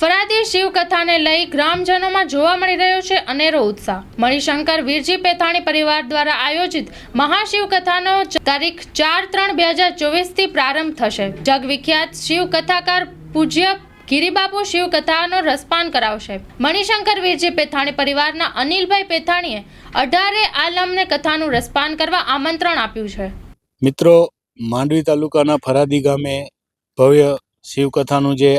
ફરાદી શિવકથાને લઈ ગ્રામજનોમાં જોવા મળી રહ્યો છે અનેરો ઉત્સાહ. મણિશંકર, વીરજી પેથાણી પરિવાર દ્વારા આયોજિત મહાશિવકથાનો તારીખ ચાર ત્રણ બે હજાર ચોવીસથી પ્રારંભ થશે. જગવિખ્યાત શિવકથાકાર પૂજ્ય ગિરિબાપુ શિવકથાનો રસપાન કરાવશે. મણિશંકર, વીરજી પેથાણી પરિવારના અનિલભાઈ પેથાણીએ અઢારે આલમને કથાનું રસપાન કરવા આમંત્રણ આપ્યું છે. મિત્રો, માંડવી તાલુકાના ફરાદી ગામે ભવ્ય શિવકથાનું જે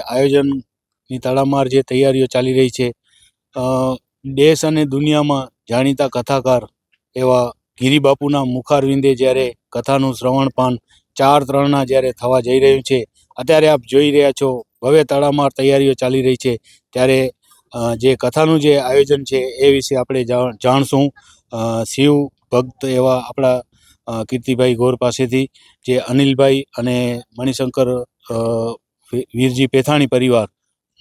આયોજનની તડામાર જે તૈયારીઓ ચાલી રહી છે દેશ અને દુનિયામાં જાણીતા કથાકાર એવા ગિરિબાપુના મુખારવિંદે જ્યારે કથાનું શ્રવણપાન ચાર ત્રણના જ્યારે થવા જઈ રહ્યું છે, અત્યારે આપ જોઈ રહ્યા છો, ભવ્ય તડામાર તૈયારીઓ ચાલી રહી છે, ત્યારે જે કથાનું જે આયોજન છે એ વિશે આપણે જાણશું. શિવ ભક્ત એવા આપણા કીર્તિભાઈ ગોર પાસેથી, જે અનિલભાઈ અને મણિશંકર વીરજી પેથાણી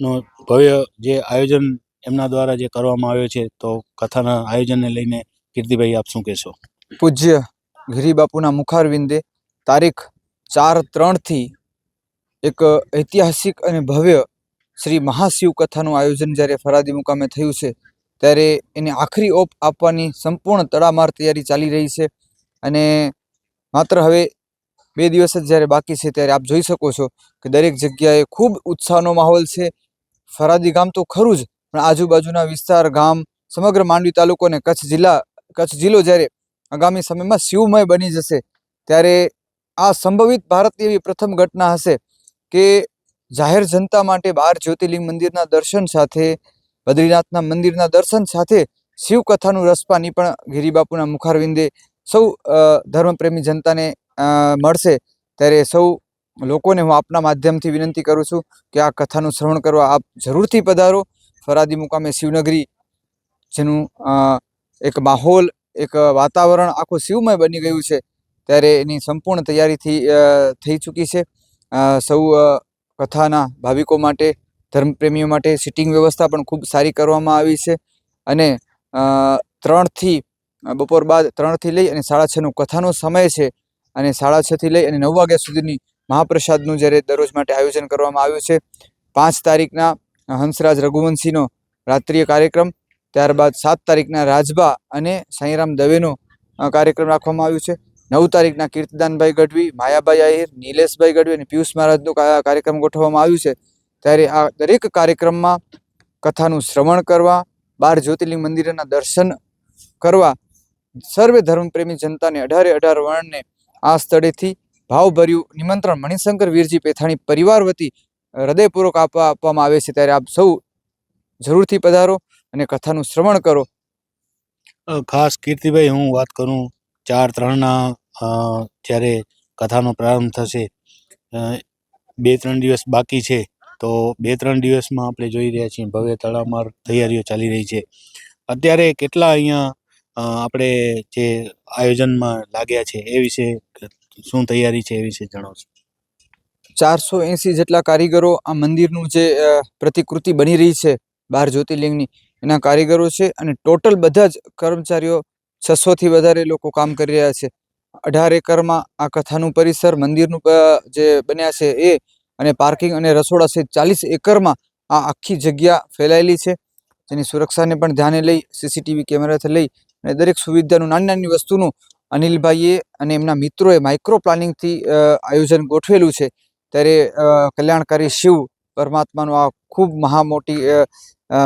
પરિવારનો ભવ્ય જે આયોજન એમના દ્વારા જે કરવામાં આવ્યો છે, તો કથાના આયોજનને લઈને કીર્તિભાઈ, આપ શું કહેશો? પૂજ્ય ગિરિબાપુના મુખારવિંદે તારીખ ચાર ત્રણથી એક ઐતિહાસિક અને ભવ્ય શ્રી મહાશિવ કથાનું આયોજન જ્યારે ફરાદી મુકામે થયું છે, ત્યારે એને આખરી ઓપ આપવાની સંપૂર્ણ તડામાર તૈયારી ચાલી રહી છે અને માત્ર હવે બે દિવસ જ જ્યારે બાકી છે, ત્યારે આપ જોઈ શકો છો કે દરેક જગ્યાએ ખૂબ ઉત્સાહનો માહોલ છે ફરાદી ગામ તો ખરું જ, પણ આજુબાજુના વિસ્તાર, ગામ, સમગ્ર માંડવી તાલુકો અને કચ્છ જિલ્લા, કચ્છ જિલ્લો જ્યારે આગામી સમયમાં શિવમય બની જશે, ત્યારે આ સંભવિત ભારતની એવી પ્રથમ ઘટના હશે કે જાહેર જનતા માટે બાર જ્યોતિર્લિંગ મંદિરના દર્શન સાથે, બદ્રીનાથના મંદિરના દર્શન સાથે શિવકથાનું રસપાની પણ ગિરિબાપુના મુખારવિંદે સૌ ધર્મપ્રેમી જનતાને મળશે, ત્યારે સૌ લોકોને હું આપના માધ્યમથી વિનંતી કરું છું કે આ કથાનું શ્રવણ કરવા આપ જરૂરથી પધારો. ફરાદી મુકામે શિવનગરી, જેનું એક માહોલ, એક વાતાવરણ આખું શિવમય બની ગયું છે, ત્યારે એની સંપૂર્ણ તૈયારીથી થઈ ચૂકી છે. સૌ કથાના ભાવિકો માટે, ધર્મપ્રેમીઓ માટે સિટિંગ વ્યવસ્થા પણ ખૂબ સારી કરવામાં આવી છે. અને ત્રણથી બપોર બાદ ત્રણથી લઈ અને સાડા છનું કથાનો સમય છે. અને સાડા છથી લઈ અને નવ વાગ્યા સુધીની મહાપ્રસાદનું જ્યારે દરરોજ માટે આયોજન કરવામાં આવ્યું છે, પાંચ તારીખના હંસરાજ રઘુવંશીનો રાત્રિય કાર્યક્રમ, ત્યારબાદ સાત તારીખના રાજબા અને સાંઈરામ દવેનો કાર્યક્રમ રાખવામાં આવ્યું છે. નવ તારીખના કીર્તિદાનભાઈ ગઢવી, માયાભાઈ આહિર, નિલેશભાઈ ગઢવી અને પિયુષ મહારાજનો કાર્યક્રમ ગોઠવવામાં આવ્યું છે. ત્યારે આ દરેક કાર્યક્રમમાં કથાનું શ્રવણ કરવા, બાર જ્યોતિર્લિંગ મંદિરના દર્શન કરવા, સર્વે ધર્મપ્રેમી જનતાને અઢારે અઢાર વર્ણને આ સ્થળેથી ભાવભર્યું નિમંત્રણ. મણિશંકર વીરજી પેથાણી પરિવાર વતી હૃદયપૂર્વક આપવા આપવામાં આવે છે. ત્યારે આપ સૌ જરૂરથી પધારો અને કથાનું શ્રવણ કરો. ખાસ કીર્તિભાઈ, હું વાત કરું ચાર ત્રણના જ્યારે કથાનો પ્રારંભ થશે બે ત્રણ દિવસ બાકી છે, તો બે ત્રણ દિવસમાં આપણે જોઈ રહ્યા છીએ, ભવ્ય તળામાર તૈયારીઓ ચાલી રહી છે. અત્યારે કેટલા અહીંયા આપણે જે આયોજનમાં લાગ્યા છે એ વિશે શું તૈયારી છે એ વિશે જણાવશો ચારસો એંસી જેટલા કારીગરો આ મંદિરનું જે પ્રતિકૃતિ બની રહી છે, બાર જ્યોતિર્લિંગની, એના કારીગરો છે અને ટોટલ બધા જ કર્મચારીઓ છસોથી વધારે લોકો કામ કરી રહ્યા છે. અઢાર એકરમાં આ કથાનું પરિસર મંદિરનું જે બન્યા છે એ અને પાર્કિંગ અને રસોડા સહિત ચાલીસ એકરમાં આ આખી જગ્યા ફેલાયેલી છે. જેની સુરક્ષાને પણ ધ્યાને લઈ સીસીટીવી કેમેરાથી લઈ અને દરેક સુવિધાનું નાની નાની વસ્તુનું અનિલભાઈએ અને એમના મિત્રોએ માઇક્રો પ્લાનિંગથી આયોજન ગોઠવેલું છે. ત્યારે કલ્યાણકારી શિવ પરમાત્માનું આ ખૂબ મહા મોટી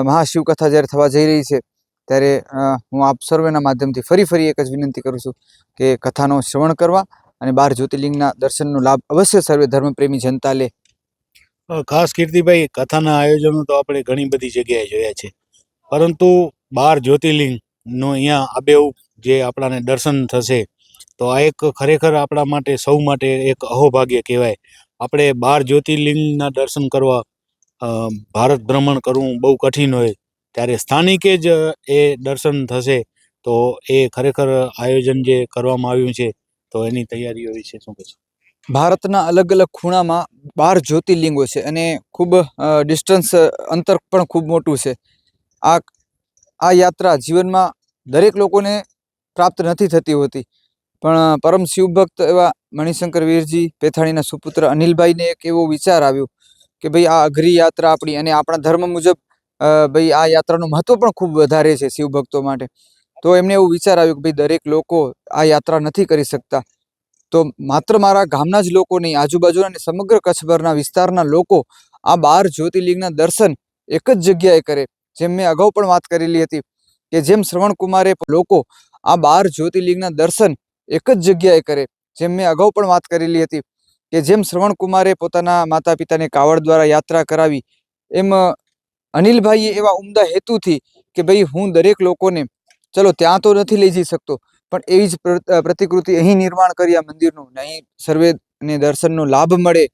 મહાશિવકથા જ્યારે થવા જઈ રહી છે, ત્યારે હું આપ સર્વેના માધ્યમથી ફરી ફરી એક જ વિનંતી કરું છું કે કથાનો શ્રવણ કરવા અને બાર જ્યોતિર્લિંગના દર્શનનો લાભ અવશ્ય સર્વે ધર્મપ્રેમી જનતા લે. ખાસ કીર્તિભાઈ, કથાના આયોજનો તો આપણે ઘણી બધી જગ્યાએ જોયા છે. પરંતુ બાર જ્યોતિર્લિંગનો અહીંયા આબેહૂબ જે આપણાને દર્શન થશે, તો આ એક ખરેખર આપણા માટે, સૌ માટે એક અહોભાગ્ય કહેવાય. આપણે બાર જ્યોતિર્લિંગના દર્શન કરવા ભારત ભ્રમણ કરવું બહુ કઠિન હોય. ત્યારે સ્થાનિકે જ એ દર્શન થશે, તો એ ખરેખર આયોજન જે કરવામાં આવ્યું છે, તો એની તૈયારીઓ વિશે શું કહેશો? ભારતના અલગ અલગ ખૂણામાં બાર જ્યોતિર્લિંગો છે અને ખૂબ ડિસ્ટન્સ અંતર પણ ખૂબ મોટું છે. આ આ યાત્રા જીવનમાં દરેક લોકોને પ્રાપ્ત નથી થતી હોતી. પણ પરમ શિવભક્ત એવા મણિશંકર વીરજી પેથાણીના સુપુત્ર અનિલભાઈને એક એવો વિચાર આવ્યો કે ભાઈ આ અઘરી યાત્રા આપણી અને આપણા ધર્મ મુજબ ભાઈ આ યાત્રાનું મહત્વ પણ ખૂબ વધારે છે શિવભક્તો માટે. તો એમને એવું વિચાર આવ્યો કે ભાઈ દરેક લોકો આ યાત્રા નથી કરી શકતા. તો માત્ર મારા ગામના જ લોકો નહીં, આજુબાજુના અને સમગ્ર કચ્છભરના વિસ્તારના લોકો આ બાર જ્યોતિર્લિંગના દર્શન એક જ જગ્યાએ કરે. જેમ મેં અગાઉ પણ વાત કરેલી હતી કે જેમ શ્રવણ કુમારે લોકો આ બાર જ્યોતિર્લિંગના દર્શન એક જ જગ્યાએ કરે, જેમ મેં અગાઉ પણ વાત કરેલી હતી, કે જેમ શ્રવણ કુમારે પોતાના માતા પિતાને કાવડ દ્વારા યાત્રા કરાવી, એમ અનિલભાઈએ એવા ઉમદા હેતુથી કે ભાઈ હું દરેક લોકોને, ચલો ત્યાં તો નથી લઈ જઈ શકતો, પણ એવી જ પ્ર- પ્રતિકૃતિ અહીં નિર્માણ કરી આ મંદિરનું નહીં સર્વેને દર્શનનો લાભ મળે,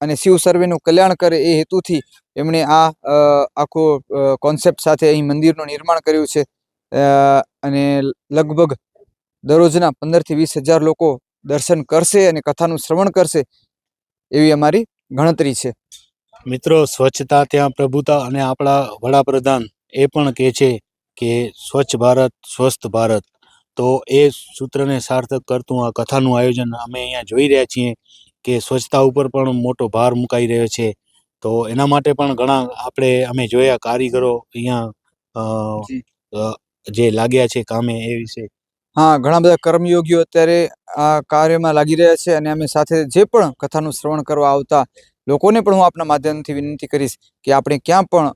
અને શિવ સર્વેનું કલ્યાણ કરે એ હેતુથી એમણે આ આખો કોન્સેપ્ટ સાથે અહીં મંદિરનું નિર્માણ કર્યું છે. અને લગભગ દરરોજના પંદરથી વીસ હજાર લોકો દર્શન કરશે અને કથાનું શ્રવણ કરશે એવી અમારી ગણતરી છે. મિત્રો સ્વચ્છતા ત્યાં પ્રભુતા અને આપણા વડાપ્રધાન એ પણ કહે છે કે સ્વચ્છ ભારત સ્વસ્થ ભારત. તો એ સૂત્રને સાર્થક કરતું આ કથાનું આયોજન અમે અહીંયા જોઈ રહ્યા છીએ કે સ્વચ્છતા ઉપર પણ મોટો ભાર મુકાઈ રહ્યો છે. તો એના માટે પણ ઘણા આપણે અમે જોયા કારીગરો અહીંયા જી. લાગ્યા છે કામે એ વિશે? હા, ઘણા બધા કર્મયોગીઓ અત્યારે આ કાર્યમાં લાગી રહ્યા છે અને અમે સાથે જે પણ કથાનું શ્રવણ કરવા આવતા લોકોને પણ હું આપના માધ્યમથી વિનંતી કરીશ કે આપણે ક્યાં પણ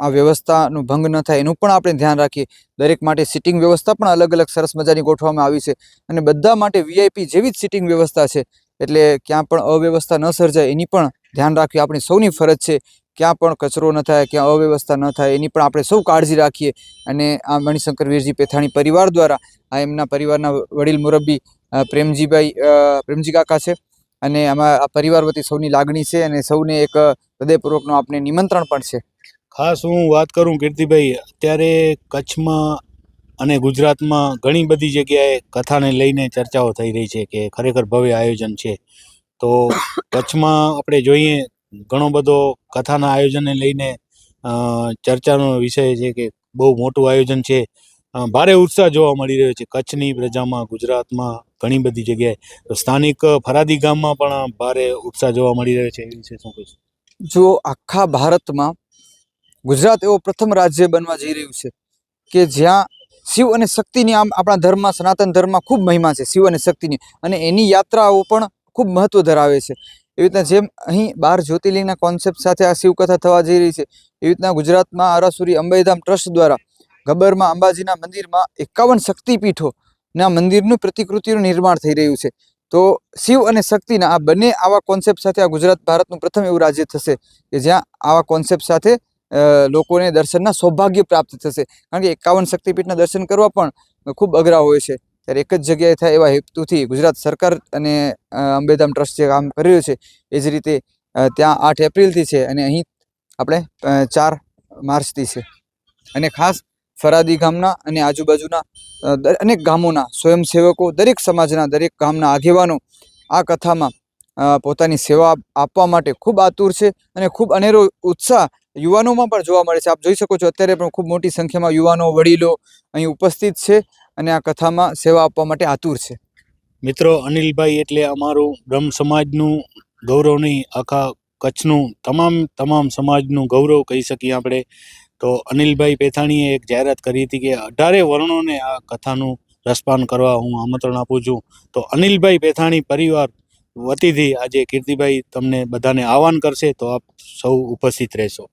આ વ્યવસ્થાનું ભંગ ન થાય એનું પણ આપણે ધ્યાન રાખીએ. દરેક માટે સિટિંગ વ્યવસ્થા પણ અલગ અલગ સરસ મજાની ગોઠવવામાં આવી છે અને બધા માટે વીઆઈપી જેવી જ સિટિંગ વ્યવસ્થા છે. એટલે ક્યાં પણ અવ્યવસ્થા ન સર્જાય એની પણ ધ્યાન રાખવી આપણી સૌની ફરજ છે. ક્યાં પણ કચરો ન થાય, ક્યાં અવ્યવસ્થા ન થાય, એની પણ આપણે સૌ કાળજી રાખીએ. અને આ મણિશંકર વીરજી પેથાણી પરિવાર દ્વારા આ એમના પરિવારના વડીલ મુરબ્બી પ્રેમજીભાઈ પ્રેમજી કાકા છે. અને આમાં આ પરિવાર વતી સૌની લાગણી છે અને સૌને એક હૃદયપૂર્વકનું આપણે નિમંત્રણ પણ છે. ખાસ હું વાત કરું કીર્તિભાઈ, અત્યારે કચ્છમાં અને ગુજરાતમાં ઘણી બધી જગ્યાએ કથાને લઈને ચર્ચાઓ થઈ રહી છે કે ખરેખર ભવ્ય આયોજન છે. તો કચ્છમાં આપણે જોઈએ ઘણો બધો કથાના આયોજનને લઈને ચર્ચાનો વિષય છે કે બહુ મોટું આયોજન છે. ભારે ઉત્સાહ જોવા મળી રહ્યો છે. કચ્છની પ્રજામાં, ગુજરાતમાં ઘણી બધી જગ્યાએ. સ્થાનિક ફરાદી ગામમાં પણ ભારે ઉત્સાહ જોવા મળી રહ્યો છે. એ વિશે શું કહીશું? જો આખા ભારતમાં ગુજરાત એવો પ્રથમ રાજ્ય બનવા જઈ રહ્યું છે કે જ્યાં શિવ અને શક્તિની આમ આપણા ધર્મમાં, સનાતન ધર્મમાં ખૂબ મહિમા છે. શિવ અને શક્તિની અને એની યાત્રાઓ પણ ખૂબ મહત્વ ધરાવે છે. એવી રીતના જેમ અહીં બાર જ્યોતિર્લિંગના કોન્સેપ્ટ સાથે આ શિવકથા થવા જઈ રહી છે, એવી રીતના ગુજરાતમાં આરાસુરી અંબાઈધામ ટ્રસ્ટ દ્વારા ગબ્બરમાં અંબાજીના મંદિરમાં એકાવન શક્તિપીઠોના મંદિરનું પ્રતિકૃતિનું નિર્માણ થઈ રહ્યું છે. તો શિવ અને શક્તિના આ બંને આવા કોન્સેપ્ટ સાથે આ ગુજરાત ભારતનું પ્રથમ એવું રાજ્ય થશે કે જ્યાં આવા કોન્સેપ્ટ સાથે લોકોને દર્શનના સૌભાગ્ય પ્રાપ્ત થશે. કારણ કે એકાવન શક્તિપીઠના દર્શન કરવા પણ ખૂબ અઘરા હોય છે. ત્યારે એક જ જગ્યાએ થાય એવા હેતુથી ગુજરાત સરકાર અને અંબેધામ ટ્રસ્ટ જે કામ કરી રહ્યું છે, એ જ રીતે ત્યાં આઠ એપ્રિલથી છે અને અહીં આપણે ચાર માર્ચથી છે. અને ખાસ ફરાદી ગામના અને આજુબાજુના અનેક ગામોના સ્વયંસેવકો, દરેક સમાજના, દરેક ગામના આગેવાનો આ કથામાં પોતાની સેવા આપવા માટે ખૂબ આતુર છે અને ખૂબ અનેરો ઉત્સાહ યુવાનોમાં પણ જોવા મળે છે. આપ જોઈ શકો છો, અત્યારે પણ ખૂબ મોટી સંખ્યામાં યુવાનો, વડીલો અહીં ઉપસ્થિત છે અને આ કથામાં સેવા આપવા માટે આતુર છે. મિત્રો અનિલભાઈ એટલે અમારું બ્રહ્મ સમાજનું ગૌરવ આખા કચ્છનું તમામ તમામ સમાજનું ગૌરવ કહી શકીએ આપણે. તો અનિલભાઈ પેથાણીએ એક જાહેરાત કરી હતી કે અઢારે વર્ણોને આ કથાનું રસપાન કરવા હું આમંત્રણ આપું છું. તો અનિલભાઈ પેથાણી પરિવાર વતીથી આજે કીર્તિભાઈ તમને બધાને આહવાન કરશે તો આપ સૌ ઉપસ્થિત રહેશો.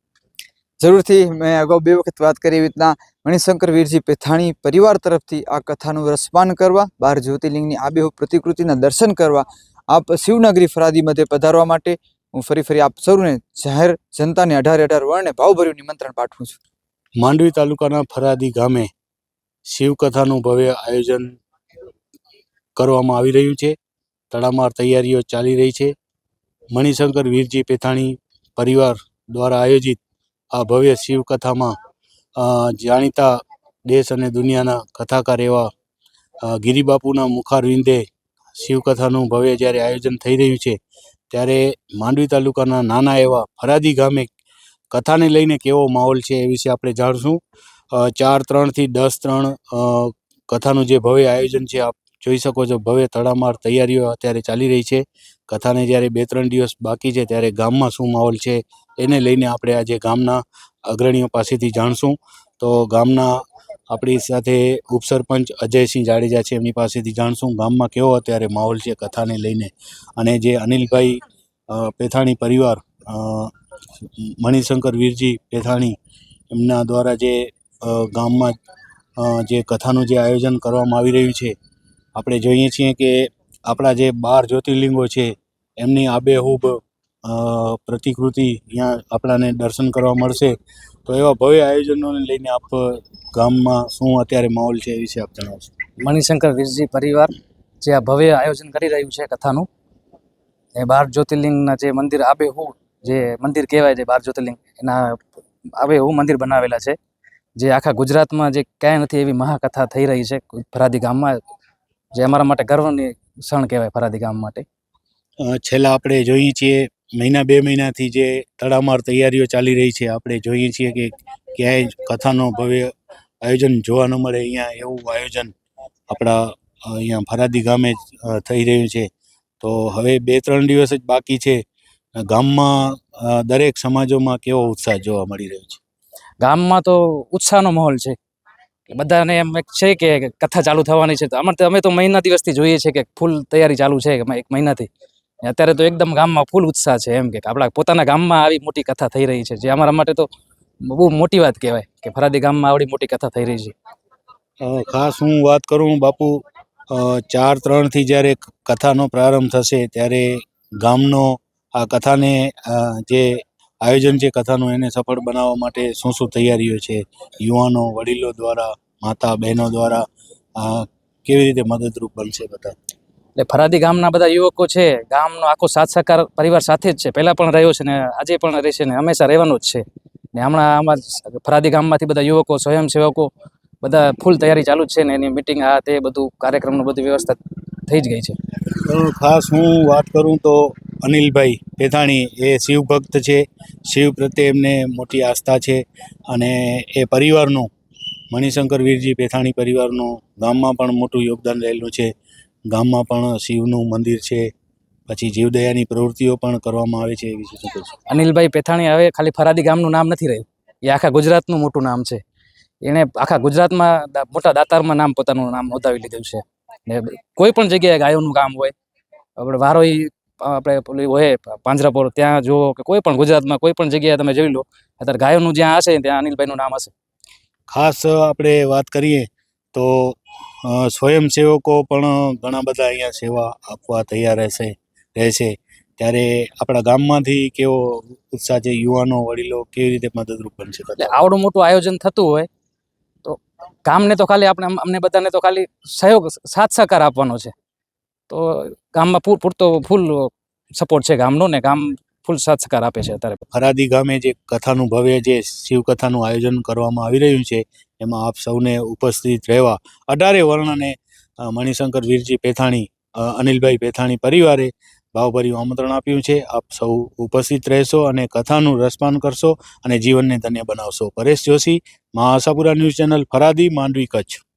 જરૂરથી મેં અગાઉ બે વખત વાત કરી એવી રીતના મણિશંકર વીરજી પેથાણી પરિવાર તરફથી આ કથાનું રસપાન કરવા, બાર જ્યોતિર્લિંગની આબેહૂબ પ્રતિકૃતિના દર્શન કરવા, આપ શિવનગરી ફરાદી મધ્ય પધારવા માટે હું ફરી ફરી આપ સૌને જાહેર જનતાને અઢારે અઢાર વર્ણને ભાવભર્યું નિમંત્રણ પાઠવું છું. માંડવી તાલુકાના ફરાદી ગામે શિવકથાનું ભવ્ય આયોજન કરવામાં આવી રહ્યું છે. તડામાર તૈયારીઓ ચાલી રહી છે. મણિશંકર વીરજી પેથાણી પરિવાર દ્વારા આયોજિત આ ભવ્ય શિવકથામાં જાણીતા દેશ અને દુનિયાના કથાકાર એવા ગિરિબાપુના મુખારવિંદે શિવકથાનું ભવ્ય જ્યારે આયોજન થઈ રહ્યું છે, ત્યારે માંડવી તાલુકાના નાના એવા ફરાદી ગામે કથાને લઈને કેવો માહોલ છે એ વિશે આપણે જાણશું. ચાર ત્રણથી દસ ત્રણ કથાનું જે ભવ્ય આયોજન છે, આપ જોઈ શકો છો, ભવ્ય તડામાર તૈયારીઓ અત્યારે ચાલી રહી છે. કથાને જ્યારે બે ત્રણ દિવસ બાકી છે, ત્યારે ગામમાં શું માહોલ છે એને લઈને આપણે આજે ગામના અગ્રણીઓ પાસેથી જાણશું. તો ગામના આપણી સાથે ઉપસરપંચ અજયસિંહ જાડેજા છે, એમની પાસેથી જાણશું ગામમાં કેવો અત્યારે માહોલ છે કથાને લઈને. અને જે અનિલભાઈ પેથાણી પરિવાર મણિશંકર વીરજી પેથાણી, એમના દ્વારા જે ગામમાં જે કથાનું જે આયોજન કરવામાં આવી રહ્યું છે, આપણે જોઈએ છીએ કે આપણા જે બાર જ્યોતિર્લિંગો છે, એમની આબેહૂબ પ્રતિકૃતિ ત્યાં આપણાને દર્શન કરવા મળશે. તો એવા ભવ્ય આયોજનોને લઈને આપ ગામમાં શું અત્યારે માહોલ છે એ વિશે આપ જણાવશો? મણિશંકર વીરજી પરિવાર જે આ ભવ્ય આયોજન કરી રહ્યું છે કથાનું એ બાર જ્યોતિર્લિંગના જે મંદિર આબેહૂબ જે મંદિર કહેવાય છે બાર જ્યોતિર્લિંગ એના આબેહૂબ મંદિર બનાવેલા છે. જે આખા ગુજરાતમાં જે ક્યાંય નથી એવી મહાકથા થઈ રહી છે. ફરાદી ગામમાં જે અમારા માટે ગર્વની ક્ષણ કહેવાય ફરાદી ગામ માટે. છેલ્લા આપણે જોઈએ છીએ મહિના બે મહિનાથી જે તડામાર તૈયારીઓ ચાલી રહી છે, આપણે જોઈએ છીએ કે ક્યાંય કથાનો ભવ્ય આયોજન જોવા ન મળે. અહીંયા એવું આયોજન આપણા, અહીંયા ફરાદી ગામે થઈ રહ્યું છે. તો હવે બે ત્રણ દિવસ જ બાકી છે. ગામમાં દરેક સમાજોમાં કેવો ઉત્સાહ જોવા મળી રહ્યો છે? ગામમાં તો ઉત્સાહનો માહોલ છે. બધાને એમ છે કે કથા ચાલુ થવાની છે. તો અમારે અમે તો મહિના દિવસથી જોઈએ છે કે ફૂલ તૈયારી ચાલુ છે એક મહિનાથી. અત્યારે તો એકદમ ગામમાં ફૂલ ઉત્સાહ છે એમ કે આપણા પોતાના ગામમાં આવી મોટી કથા થઈ રહી છે. જે અમારા માટે તો બહુ મોટી વાત કહેવાય કે ફરાદી ગામમાં આવડી મોટી કથા થઈ રહી છે. ખાસ હું વાત કરું બાપુ ચાર ત્રણથી જ્યારે કથાનો પ્રારંભ થશે ત્યારે ગામનો આ કથાને જે આયોજન છે કથાનું એને સફળ બનાવવા માટે શું શું તૈયારીઓ છે? યુવાનો, વડીલો દ્વારા, માતા, બહેનો દ્વારા કેવી રીતે મદદરૂપ બનશે બધા? એટલે ફરાદી ગામના બધા યુવકો છે, ગામનો આખો સાથ સહકાર પરિવાર સાથે જ છે. પહેલાં પણ રહ્યો છે ને આજે પણ રહેશે ને હંમેશા રહેવાનો જ છે. ને હમણાં આમાં ફરાદી ગામમાંથી બધા યુવકો, સ્વયંસેવકો બધા ફૂલ તૈયારી ચાલુ જ છે ને એની મિટિંગ આ તે બધું કાર્યક્રમનું બધી વ્યવસ્થા થઈ જ ગઈ છે. ખાસ હું વાત કરું તો અનિલભાઈ પેથાણી, એ શિવ ભક્ત છે. શિવ પ્રત્યે એમને મોટી આસ્થા છે અને એ પરિવારનું, મણિશંકર વીરજી પેથાણી પરિવારનું ગામમાં પણ મોટું યોગદાન રહેલું છે. ગામમાં પણ શિવનું મંદિર છે. પછી જીવદયાની પ્રવૃત્તિઓ પણ કરવામાં આવે છે એવી શું અનિલભાઈ પેથાણી હવે ખાલી ફરાદી ગામનું નામ નથી રહ્યું. એ આખા ગુજરાતનું મોટું નામ છે. એણે આખા ગુજરાતમાં મોટા દાતારમાં નામ પોતાનું નામ નોંધાવી લીધું છે. ને કોઈ પણ જગ્યાએ ગાયોનું કામ હોય આપણે વારોઈ આપણે પેલું હોય પાંજરાપોર ત્યાં જુઓ કે કોઈ પણ ગુજરાતમાં કોઈ પણ જગ્યાએ તમે જોઈ લો અત્યારે ગાયોનું જ્યાં હશે ત્યાં અનિલભાઈનું નામ હશે. ખાસ આપણે વાત કરીએ તો સ્વયંસેવકો પણ ઘણા બધા અહીંયા સેવા આપવા તૈયાર રહેશે રહેશે. ત્યારે આપણા ગામમાંથી કેવો ઉત્સાહ છે યુવાનો વડીલો કેવી રીતે મદદરૂપ બનશે એટલે આવડું મોટું આયોજન થતું હોય તો ગામને તો ખાલી આપણે અમને બધાને તો ખાલી સહયોગ સાથ સહકાર આપવાનો છે. તો ગામમાં પૂર પૂરતો ફૂલ સપોર્ટ છે ગામનો ને ગામ ફૂલ સાથ સહકાર આપે છે અત્યારે. ફરાદી ગામે જે કથાનું ભવ્ય જે શિવકથાનું આયોજન કરવામાં આવી રહ્યું છે એમાં આપ સૌને ઉપસ્થિત રહેવા. અઢારે વર્ણને મણિશંકર વીરજી પેથાણી અનિલભાઈ પેથાણી પરિવારે ભાવભર્યું આમંત્રણ આપ્યું છે. આપ સૌ ઉપસ્થિત રહેશો અને કથાનું રસપાન કરશો અને જીવનને ધન્ય બનાવશો. Paresh Joshi, Mahasapura news channel, Faradi, Mandvi, Kutch.